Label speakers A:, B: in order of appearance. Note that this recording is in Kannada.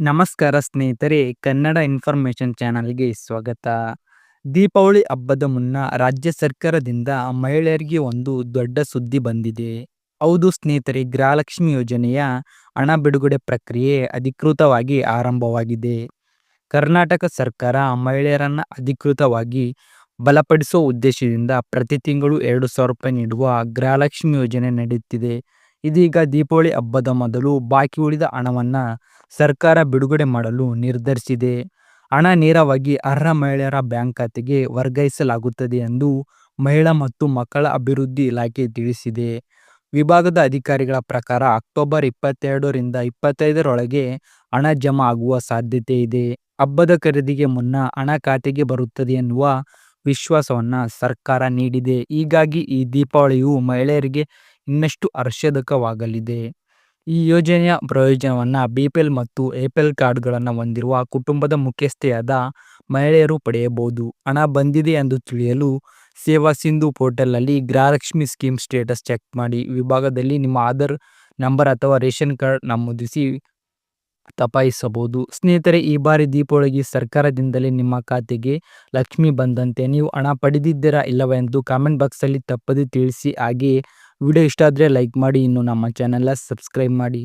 A: ನಮಸ್ಕಾರ ಸ್ನೇಹಿತರೆ, ಕನ್ನಡ ಇನ್ಫಾರ್ಮೇಶನ್ ಚಾನಲ್ಗೆ ಸ್ವಾಗತ. ದೀಪಾವಳಿ ಹಬ್ಬದ ಮುನ್ನ ರಾಜ್ಯ ಸರ್ಕಾರದಿಂದ ಮಹಿಳೆಯರಿಗೆ ಒಂದು ದೊಡ್ಡ ಸುದ್ದಿ ಬಂದಿದೆ. ಹೌದು ಸ್ನೇಹಿತರೆ, ಗೃಹಲಕ್ಷ್ಮಿ ಯೋಜನೆಯ ಹಣ ಬಿಡುಗಡೆ ಪ್ರಕ್ರಿಯೆ ಅಧಿಕೃತವಾಗಿ ಆರಂಭವಾಗಿದೆ. ಕರ್ನಾಟಕ ಸರ್ಕಾರ ಮಹಿಳೆಯರನ್ನು ಅಧಿಕೃತವಾಗಿ ಬಲಪಡಿಸುವ ಉದ್ದೇಶದಿಂದ ಪ್ರತಿ ತಿಂಗಳು ಎರಡು ಸಾವಿರ ರೂಪಾಯಿ ನೀಡುವ ಗೃಹಲಕ್ಷ್ಮಿ ಯೋಜನೆ ನಡೆಯುತ್ತಿದೆ. ಇದೀಗ ದೀಪಾವಳಿ ಹಬ್ಬದ ಮೊದಲು ಬಾಕಿ ಉಳಿದ ಹಣವನ್ನು ಸರ್ಕಾರ ಬಿಡುಗಡೆ ಮಾಡಲು ನಿರ್ಧರಿಸಿದೆ. ಹಣ ನೇರವಾಗಿ ಅರ್ಹ ಮಹಿಳೆಯರ ಬ್ಯಾಂಕ್ ಖಾತೆಗೆ ವರ್ಗಾಯಿಸಲಾಗುತ್ತದೆ ಎಂದು ಮಹಿಳಾ ಮತ್ತು ಮಕ್ಕಳ ಅಭಿವೃದ್ಧಿ ಇಲಾಖೆ ತಿಳಿಸಿದೆ. ವಿಭಾಗದ ಅಧಿಕಾರಿಗಳ ಪ್ರಕಾರ ಅಕ್ಟೋಬರ್ ಇಪ್ಪತ್ತೆರಡರಿಂದ ಇಪ್ಪತ್ತೈದರೊಳಗೆ ಹಣ ಜಮಾ ಆಗುವ ಸಾಧ್ಯತೆ ಇದೆ. ಹಬ್ಬದ ಖರೀದಿಗೆ ಮುನ್ನ ಹಣ ಖಾತೆಗೆ ಬರುತ್ತದೆ ಎನ್ನುವ ವಿಶ್ವಾಸವನ್ನ ಸರ್ಕಾರ ನೀಡಿದೆ. ಹೀಗಾಗಿ ಈ ದೀಪಾವಳಿಯು ಮಹಿಳೆಯರಿಗೆ ಇನ್ನಷ್ಟು ಹರ್ಷದಕವಾಗಲಿದೆ ಈ ಯೋಜನೆಯ ಪ್ರಯೋಜನವನ್ನ ಬಿಪಿಎಲ್ ಮತ್ತು ಎಪಿಎಲ್ ಕಾರ್ಡ್ಗಳನ್ನು ಹೊಂದಿರುವ ಕುಟುಂಬದ ಮುಖ್ಯಸ್ಥೆಯಾದ ಮಹಿಳೆಯರು ಪಡೆಯಬಹುದು. ಹಣ ಬಂದಿದೆ ಎಂದು ತಿಳಿಯಲು ಸೇವಾ ಸಿಂಧು ಪೋರ್ಟಲ್ನಲ್ಲಿ ಗೃಹಲಕ್ಷ್ಮಿ ಸ್ಕೀಮ್ ಸ್ಟೇಟಸ್ ಚೆಕ್ ಮಾಡಿ. ವಿಭಾಗದಲ್ಲಿ ನಿಮ್ಮ ಆಧಾರ್ ನಂಬರ್ ಅಥವಾ ರೇಷನ್ ಕಾರ್ಡ್ ನಮೂದಿಸಿ ತಪಾಯಿಸಬಹುದು ಸ್ನೇಹಿತರೆ, ಈ ಬಾರಿ ದೀಪಾವಳಿಗೆ ಸರ್ಕಾರದಿಂದಲೇ ನಿಮ್ಮ ಖಾತೆಗೆ ಲಕ್ಷ್ಮಿ ಬಂದಂತೆ ನೀವು ಹಣ ಪಡೆದಿದ್ದೀರಾ ಇಲ್ಲವೇ ಎಂದು ಕಾಮೆಂಟ್ ಬಾಕ್ಸಲ್ಲಿ ತಪ್ಪದೆ ತಿಳಿಸಿ. ಹಾಗೆಯೇ ವಿಡಿಯೋ ಇಷ್ಟ ಆದರೆ ಲೈಕ್ ಮಾಡಿ ಇನ್ನು ನಮ್ಮ ಚಾನೆಲ್ನ ಸಬ್ಸ್ಕ್ರೈಬ್ ಮಾಡಿ.